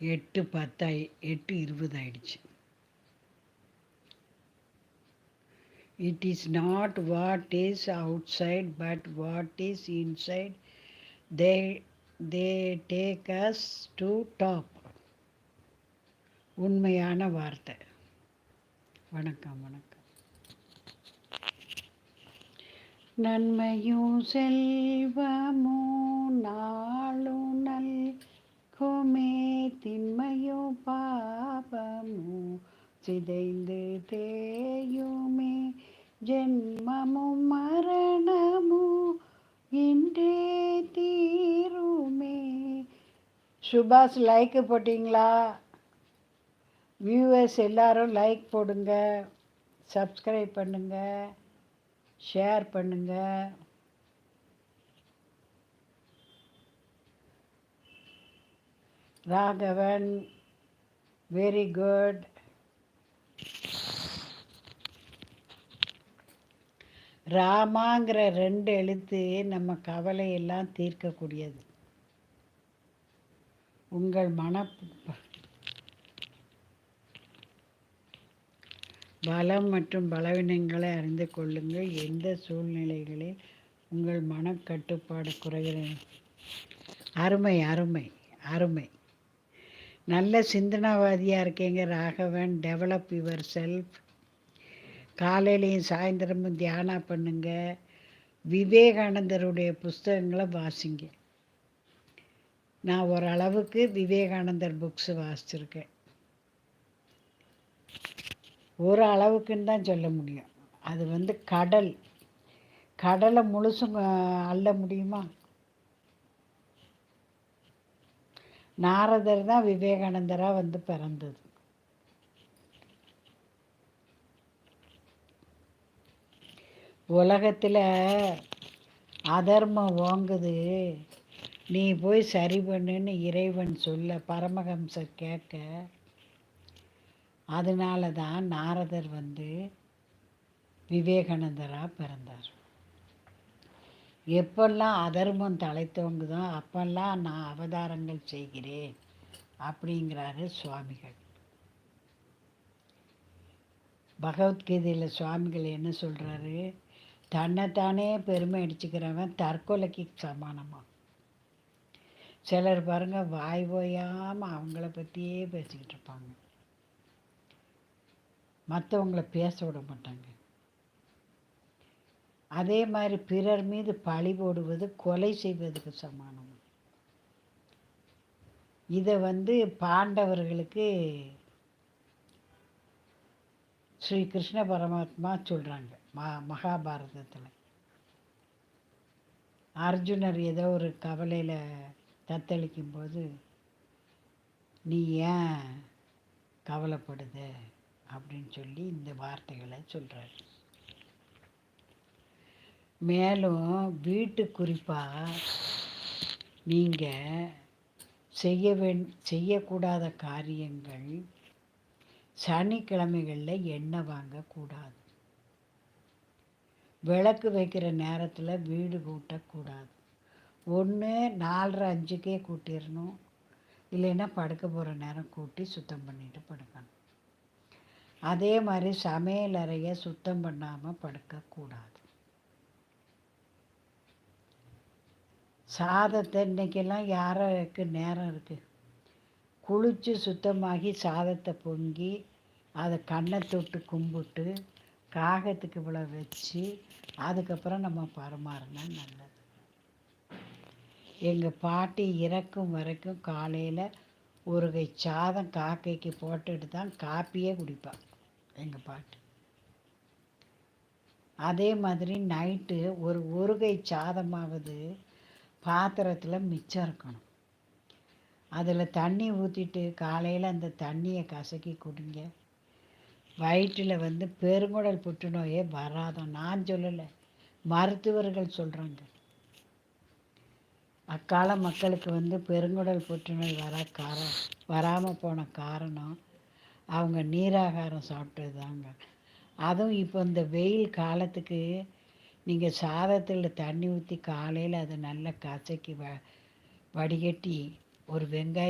எட்டு பத்தாயி எட்டு இருபது ஆயிடுச்சு it is not what is outside but what is inside they they take us to top உண்மையான வார்த்தை. வணக்கம் வணக்கம். நன்மையும் செல்வமும் நாளும் சிதைந்து தேயுமே ஜென்மமும் மரணமும் இன்றே தீருமே. சுபாஷ் லைக் போட்டிங்களா? வியூவர்ஸ் எல்லாரும் லைக் போடுங்க சப்ஸ்கிரைப் பண்ணுங்க ஷேர் பண்ணுங்க. ராகவன் வெரி குட் ராமாங்கிற ரெண்டு எழுத்து நம்ம கவலையெல்லாம் தீர்க்கக்கூடியது. உங்கள் மன பலம் மற்றும் பலவீனங்களை அறிந்து கொள்ளுங்கள். எந்த சூழ்நிலைகளில் உங்கள் மனக்கட்டுப்பாடு குறைகிறது? அருமை அருமை அருமை. நல்ல சிந்தனாவாதியாக இருக்கீங்க ராகவன். டெவலப் யுவர் செல்ஃப் காலையிலையும் சாயந்தரமும் தியானம் பண்ணுங்க. விவேகானந்தருடைய புஸ்தகங்களை வாசிங்க. நான் ஓரளவுக்கு விவேகானந்தர் புக்ஸ் வாசிச்சிருக்கேன். ஒரு அளவுக்குன்னு தான் சொல்ல முடியும். அது வந்து கடல். கடலை முழுசும் அள்ள முடியுமா? நாரதர் தான் விவேகானந்தராக வந்து பிறந்தது. உலகத்தில் அதர்மம் ஓங்குது. நீ போய் சரி பண்ணுன்னு இறைவன் சொல்ல பரமஹம்சர் கேட்க அதனால தான் நாரதர் வந்து விவேகானந்தராக பிறந்தார். எப்பெல்லாம் அதர்மம் தலைத்தோங்குதோ அப்பெல்லாம் நான் அவதாரங்கள் செய்கிறேன் அப்படிங்கிறாரு சுவாமிகள். பகவத்கீதையில் சுவாமிகள் என்ன சொல்கிறாரு தன்னைத்தானே பெருமை அடிச்சுக்கிறவன் தற்கொலைக்கு சமானமாக சிலர் பாருங்கள் வாய் ஓயாமல் அவங்கள பற்றியே பேசிக்கிட்டு இருப்பாங்க. மற்றவங்கள பேச விட மாட்டாங்க. அதே மாதிரி பிறர் மீது பழி போடுவது கொலை செய்வதுக்கு சமானம்? இதை வந்து பாண்டவர்களுக்கு ஸ்ரீ கிருஷ்ண பரமாத்மா சொல்கிறாங்க ம மகாபாரதத்தில். அர்ஜுனர் ஏதோ ஒரு கவலையில் தத்தளிக்கும் போது நீ ஏன் கவலைப்படுத? அப்படின்னு சொல்லி இந்த வார்த்தைகளை சொல்கிறார் மேலும் வீட்டு குறிப்பாக நீங்கள் செய்ய வேண் செய்யக்கூடாத காரியங்கள் சனிக்கிழமைகளில் எண்ணெய் வாங்கக்கூடாது. விளக்கு வைக்கிற நேரத்தில் வீடு கூட்டக்கூடாது. ஒன்று நாலரை அஞ்சுக்கே கூட்டிடணும் இல்லைன்னா படுக்க போகிற நேரம் கூட்டி சுத்தம் பண்ணிட்டு படுக்கணும். அதே மாதிரி சமையல் அறையை சுத்தம் பண்ணாமல் படுக்கக்கூடாது. சாதத்தை இன்றைக்கெல்லாம் யாருக்கு நேரம் இருக்குது குளித்து சுத்தமாகி சாதத்தை பொங்கி அதை கண்ணை தொட்டு கும்பிட்டு காகத்துக்கு இவ்வளோ வச்சு அதுக்கப்புறம் நம்ம பரிமாறினா நல்லது. எங்கள் பாட்டி இறக்கும் வரைக்கும் காலையில் ஒரு கை சாதம் காக்கைக்கு போட்டுட்டு தான் காப்பியே குடிப்பாள் எங்கள் பாட்டு. அதே மாதிரி நைட்டு ஒரு ஒரு கை சாதமாவது பாத்திரத்தில் மிச்சம் இருக்கணும். அதில் தண்ணி ஊற்றிட்டு காலையில் அந்த தண்ணியை கசக்கி குடிங்க. வயிற்றில் வந்து பெருங்குடல் புற்றுநோயே வராதான் நான் சொல்லலை. மருத்துவர்கள் சொல்கிறாங்க அக்கால மக்களுக்கு வந்து பெருங்குடல் புற்றுநோய் வர காரணம் வராமல் போன காரணம் அவங்க நீராகாரம் சாப்பிட்டது தாங்க அதுவும் இப்போ இந்த வெயில் காலத்துக்கு நீங்கள் சாதத்தில் தண்ணி ஊற்றி காலையில் அதை நல்லா கசக்கி வ வடிகட்டி ஒரு வெங்காயம்